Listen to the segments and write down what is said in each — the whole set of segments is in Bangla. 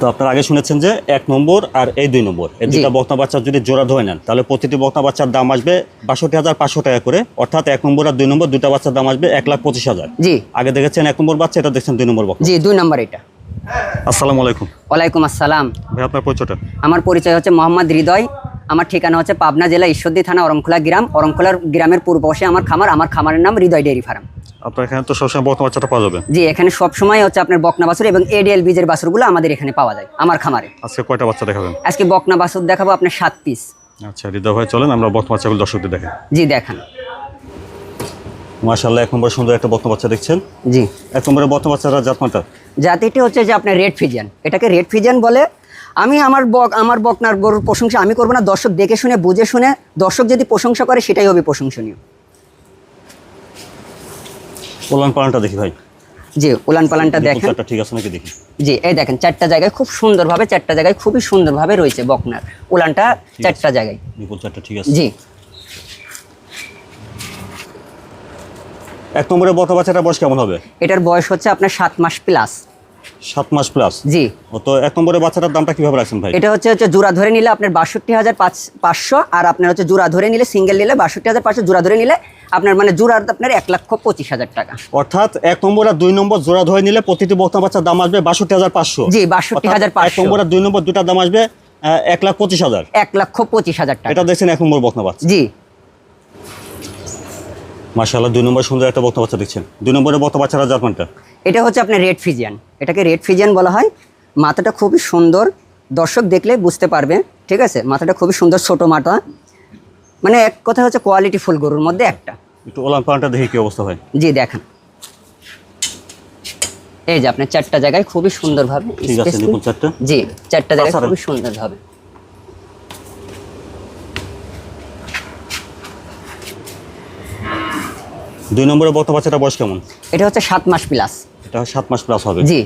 তো আপনারা আগে শুনেছেন যে এক নম্বর আর এই দুই নম্বর। এই। দুটা বকনা বাচ্চা যদি জোড়া ধরে নেন তাহলে প্রতিটি বকনা বাচ্চার দাম আসবে বাষট্টি হাজার পাঁচশো টাকা করে। অর্থাৎ এক নম্বর আর দুই নম্বর দুটা বাচ্চার দাম আসবে এক লাখ পঁচিশ হাজার। জি। আগে দেখেছেন এক নম্বর বাচ্চা এটা দেখছেন দুই নম্বর বকনা জি দুই নম্বর এটা। আসসালামু আলাইকুম। ওয়ালাইকুম আসসালাম। ভাই আপনার পরিচয়টা? আমার পরিচয় হচ্ছে মোহাম্মদ হৃদয়। আমার ঠিকানা হচ্ছে পাবনা জেলা ঈশ্বরদী থানা অরমখোলা গ্রাম। অরমখোলার গ্রামের পূর্ব পাশে আমার খামার। আমার খামারের নাম হৃদয় ডেয়ারি ফার্ম। আপনার এখানে তো সবসময় বকনা বাচ্চাটা পাওয়া যাবে। জি এখানে সবসময় হচ্ছে আপনার বকনা বাছুর এবং এডিএল বীজের বাছুরগুলো আমাদের এখানে পাওয়া যায় আমার খামারে। আজকে কয়টা বাচ্চা দেখাবেন? আজকে বকনা বাছুর দেখাবো আপনার সাত পিস। আচ্ছা হৃদয় ভাই চলেন আমরা বকনা বাচ্চাগুলো দর্শকদের দেখেন জি দেখান। মাশাল্লাহ এক নম্বর সুন্দর একটা বকনা বাচ্চা দেখছেন? জি। এক নম্বরের বকনা বাচ্চারা জাতমানটা? জাতিটি হচ্ছে যে আপনার রেড ফিজিয়ান। এটাকে রেড ফিজিয়ান বলে আমি আমার বক আমার বকনার গরুর প্রশংসা আমি করব না। দর্শক দেখে শুনে বুঝে শুনে দর্শক যদি প্রশংসা করে সেটাই হবে প্রশংসনীয়। পোলান পালানটা দেখি ভাই। জি উলান পালানটা দেখেন। ঠিক আছে নাকি দেখি? জি এই দেখেন চারটা জায়গায় খুব সুন্দরভাবে চারটা জায়গায় খুবই সুন্দরভাবে রয়েছে বকনার। উলানটা চারটা জায়গায়। বিপুল চারটা ঠিক আছে। জি। এক নম্বরের বকনা বাচ্চাটার বয়স কেমন হবে? এটার বয়স হচ্ছে আপনার সাত মাস প্লাস সাত মাস প্লাস জি। তো এক নম্বরের বাচ্চাটার দামটা কীভাবে রাখছেন ভাই? এটা হচ্ছে হচ্ছে জোড়া ধরে নিলে আপনার বাষট্টি হাজার পাঁচ পাঁচশো আর আপনার হচ্ছে জোড়া ধরে নিলে সিঙ্গেল নিলে বাষট্টি হাজার পাঁচশো জোড়া ধরে নিলে আপনার মানে জোড়ার আপনার এক লক্ষ পঁচিশ হাজার টাকা। অর্থাৎ এক নম্বর আর দুই নম্বর জোড়া ধরে নিলে প্রতিটি বকনা বাচ্চার দাম আসবে বাষট্টি হাজার পাঁচশো। জি, 62,500 এক নম্বর আর দুই নম্বর দুটার দাম আসবে এক লাখ পঁচিশ হাজার। এক লক্ষ পঁচিশ হাজার টাকা। এটা দেখছেন এক নম্বর বকনা বাচ্চা। জি। মাশাআল্লাহ দুই নম্বর সুন্দর একটা বকনা বাচ্চা দেখছেন। দুই নম্বরের বকনা বাচ্চারা জাতমানটা এটা হচ্ছে আপনার রেড ফিজিয়ান এটাকে রেড ফিজিয়ান বলা হয়। মাথাটা খুবই সুন্দর। দর্শক দেখলে বুঝতে পারবে ঠিক আছে? মাথাটা খুবই সুন্দর ছোট মাথা। মানে এক কথা হচ্ছে কোয়ালিটি ফুল গরুর মধ্যে একটা। একটু ওলান পালনটা দেখি কি অবস্থা হয়। জি দেখেন। এই যে আপনার চারটা জায়গায় খুবই সুন্দরভাবে ঠিক আছে নিপুল চারটা। জি চারটা জায়গায় তাছাড়া? খুবই সুন্দরভাবে। দুই নম্বরের বকনা বাচ্চাটা বয়স কেমন? এটা হচ্ছে সাত মাস প্লাস এটা সাত মাস প্লাস হবে। জি।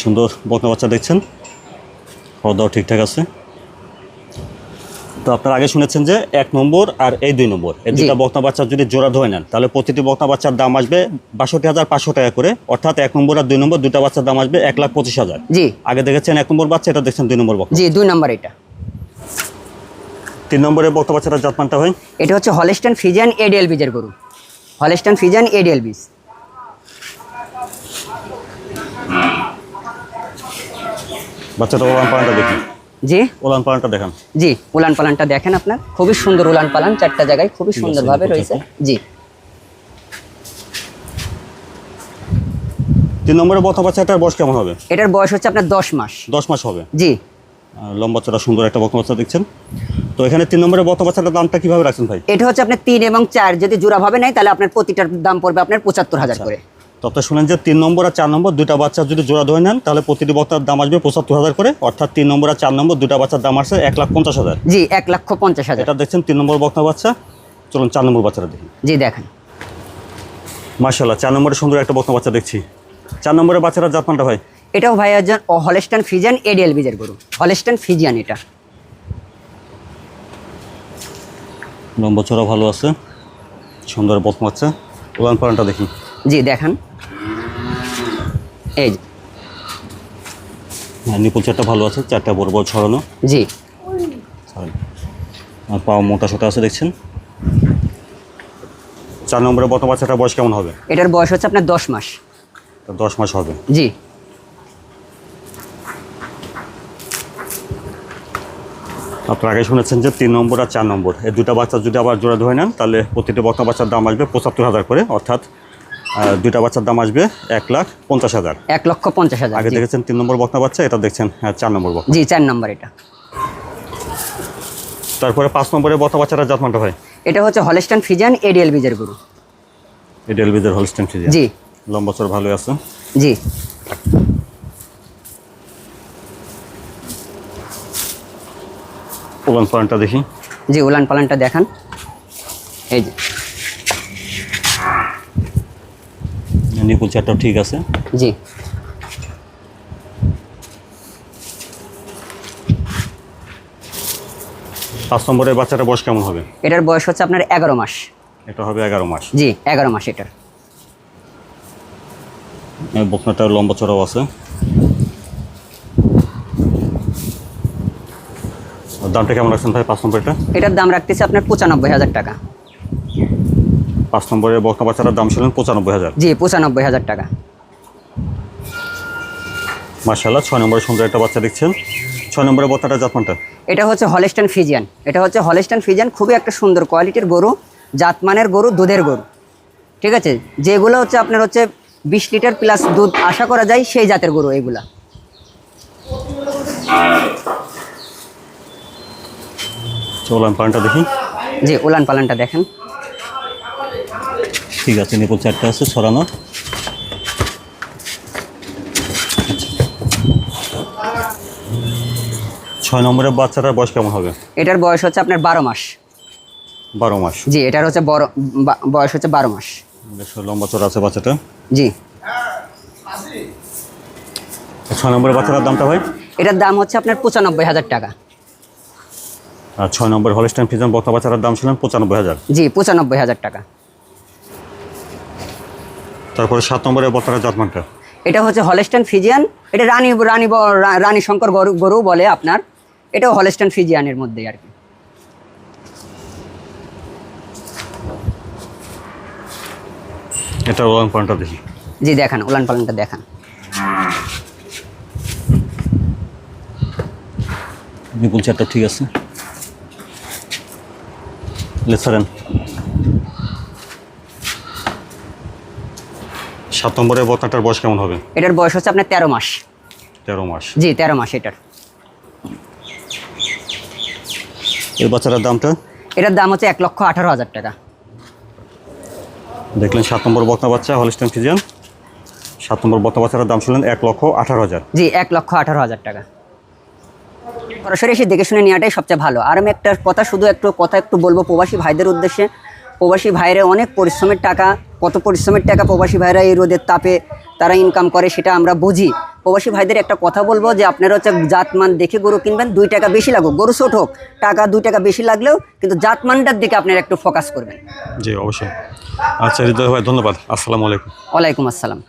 সুন্দর বকনা বাচ্চা দেখছেন? খাওয়া দাওয়া ঠিকঠাক আছে। তো আপনারা আগে শুনেছেন যে এক নম্বর আর এই দুই নম্বর। এই দুটা বকনা বাচ্চা যদি জোড়া ধরে নেন তাহলে প্রতিটি বকনা বাচ্চার দাম আসবে বাষট্টি হাজার পাঁচশো টাকা করে। অর্থাৎ এক নম্বর আর দুই নম্বর দুটা বাচ্চার দাম আসবে এক লাখ পঁচিশ হাজার। জি। আগে দেখেছেন এক নম্বর বাচ্চা এটা দেখছেন দুই নম্বর বকনা। জি দুই নম্বর এটা। তিন নম্বরের বকনা বাচ্চাটা জাতমানটা হয়? এটা হচ্ছে হলেস্টান ফিজিয়ান এডিএল বীজের গরু। হলেস্টান ফিজিয়ান এডিএল বাচ্চাটা ওলান পালনটা দেখি। জি। ওলান পালনটা দেখান। জি পালানটা দেখেন আপনার। খুবই সুন্দর পালান চারটা জায়গায় খুবই সুন্দরভাবে রয়েছে। জি। তিন নম্বরের বকনা বাচ্চাটার বয়স কেমন হবে? এটার বয়স হচ্ছে আপনার দশ মাস। দশ মাস হবে? জি। লম্বা চড়া সুন্দর একটা বকনা বাচ্চা দেখছেন। তো এখানে তিন নম্বরের বকনা বাচ্চাটার দামটা কীভাবে রাখছেন ভাই? এটা হচ্ছে আপনার তিন এবং চার। যদি জোড়াভাবে নেয় তাহলে আপনার প্রতিটার দাম পড়বে আপনার পঁচাত্তর হাজার করে। তো আপনার শুনেন যে তিন নম্বর আর চার নম্বর দুটা বাচ্চা যদি জোড়া ধরে নেন তাহলে প্রতিটি বক্তার দাম আসবে পঁচাত্তর হাজার করে। অর্থাৎ তিন নম্বর আর চার নম্বর দুটা বাচ্চার দাম আসছে এক লাখ পঞ্চাশ হাজার। জি এক লক্ষ পঞ্চাশ হাজার। এটা দেখছেন তিন নম্বর বক্তা বাচ্চা। চলুন চার নম্বর বাচ্চাটা দেখি। জি দেখেন। মার্শাল্লাহ চার নম্বরে সুন্দর একটা বক্তা বাচ্চা দেখছি। চার নম্বরের বাচ্চারা জাতমানটা ভাই? এটাও ভাই একজন হলেস্টান ফিজিয়ান এডিএল বীজের গরু। হলেস্টান ফিজিয়ান এটা। লম্বা চড়া ভালো আছে। সুন্দর বক্তা বাচ্চা। উলান পালনটা দেখি। জি দেখান। এই হ্যাঁ, নিপুল চারটা ভালো আছে চারটা বড় বড় ছড়ানো। জি। আর পাও মোটা সোটা আছে দেখছেন? চার নম্বরের বক্তা বাচ্চাটার বয়স কেমন হবে? এটার বয়স হচ্ছে আপনার দশ মাস। দশ মাস হবে। জি। আপনারা আগে শুনেছেন যে তিন নম্বর আর চার নম্বর। এই দুটা বাচ্চা যদি আবার জোড়া ধরে নেন তাহলে প্রতিটি বক্তা বাচ্চার দাম আসবে পঁচাত্তর হাজার করে অর্থাৎ দুইটা বাচ্চার দাম আসবে এক লাখ পঞ্চাশ হাজার। এক লক্ষ পঞ্চাশ হাজার আগে দেখেছেন তিন নম্বর বক্তা বাচ্চা এটা দেখছেন হ্যাঁ, চার নম্বর জি চার নম্বর এটা। তারপরে পাঁচ নম্বরের বক্তা বাচ্চাটা জাতমানটা ভাই? এটা হচ্ছে হলেস্টান ফিজিয়ান এডিএল বীজের গরু। এই ডেলবিদের হলস্টেন ফ্রিজ জি। লম্বা চর ভালো আছে। জি। উলান পালনটা দেখি। জি উলান পালানটা দেখান। এই যে। নিকুল চারটাও ঠিক আছে? জি। পাঁচ নম্বরের বাচ্চাটা বয়স কেমন হবে? এটার বয়স হচ্ছে আপনার এগারো মাস। এটা হবে এগারো মাস। জি এগারো মাস এটার। বকনাটা লম্বা চড়াও আছে। দামটা কেমন রাখছেন ভাই পাঁচ নম্বরটা? এটার দাম রাখতেছি আপনার পঁচানব্বই হাজার টাকা। পাঁচ নম্বরের বকনা বাচ্চাটার দাম ছিলেন পঁচানব্বই হাজার। জি পঁচানব্বই হাজার টাকা। মার্শাল্লাহ ছয় নম্বরে সুন্দর একটা বাচ্চা দেখছেন। ছয় নম্বরের বত্তাটা জাতমানটা এটা হচ্ছে হলেস্টান ফিজিয়ান এটা হচ্ছে হলেস্টান ফিজিয়ান খুবই একটা সুন্দর কোয়ালিটির গরু জাতমানের গরু দুধের গরু। ঠিক আছে? যেগুলো হচ্ছে আপনার হচ্ছে বিশ লিটার প্লাস দুধ আশা করা যায় সেই জাতের গরু এগুলা। চলান পানটা দেখি। জি উলান পালানটা দেখেন। ঠিক আছে নিপুল চারটা আছে সরানো ছয় নম্বরের বাচ্চাটার বয়স কেমন হবে? এটার বয়স হচ্ছে আপনার বারো মাস। বারো মাস। জি এটার হচ্ছে বড় বয়স হচ্ছে বারো মাস। লম্বা চড়া আছে বাচ্চাটা। জি। ছয় নম্বরের বাচ্চাটার দামটা ভাই? এটার দাম হচ্ছে আপনার পঁচানব্বই হাজার টাকা। আর ছয় নম্বর হলস্টাইন ফিজন বক্তা বাচ্চাটার দাম ছিলেন পঁচানব্বই হাজার। জি পঁচানব্বই হাজার টাকা। তারপরে সাত নম্বরের বক্তার জাতমানটা। এটা হচ্ছে হলেস্টান ফিজিয়ান। এটা রানী রানী রানী শঙ্কর গরু গরু বলে আপনার। এটাও হলেস্টান ফিজিয়ানের মধ্যেই আর কি। এটা ওয়ান পয়েন্টটা দেখি। জি দেখান উলান পালনটা দেখান। নিপুল চারটা ঠিক আছে। লেসারেন সাত নম্বরের বত্তাটার বয়স কেমন হবে? এটার বয়স হচ্ছে আপনার তেরো মাস। তেরো মাস। জি তেরো মাস এটার। এই বাচ্চাটার দামটা? এটার দাম হচ্ছে এক লক্ষ আঠারো হাজার টাকা। দেখলেন সাত নম্বর বক্তা বাচ্চা হলিস্টান ফিজিয়ান। সাত নম্বর বক্তা বাচ্চাটার দাম ছিলেন এক লক্ষ আঠারো হাজার। জি এক লক্ষ আঠারো হাজার টাকা। সরাসরি এসে দেখে শুনে নেওয়াটাই সবচেয়ে ভালো। আর আমি একটা কথা শুধু একটু কথা একটু বলব প্রবাসী ভাইদের উদ্দেশ্যে। প্রবাসী ভাইরা অনেক পরিশ্রমের টাকা কত পরিশ্রমের টাকা প্রবাসী ভাইরা এই রোদের তাপে তারা ইনকাম করে সেটা আমরা বুঝি। প্রবাসী ভাইদের একটা কথা বলব যে আপনারা হচ্ছে জাতমান দেখে গরু কিনবেন দুই টাকা বেশি লাগুক। গরু ছোট হোক টাকা দুই টাকা বেশি লাগলেও কিন্তু জাতমানটার দিকে আপনারা একটু ফোকাস করবেন। জি অবশ্যই। আচ্ছা হৃদয় ভাই ধন্যবাদ। আসসালামু আলাইকুম। ওয়ালাইকুম আসসালাম।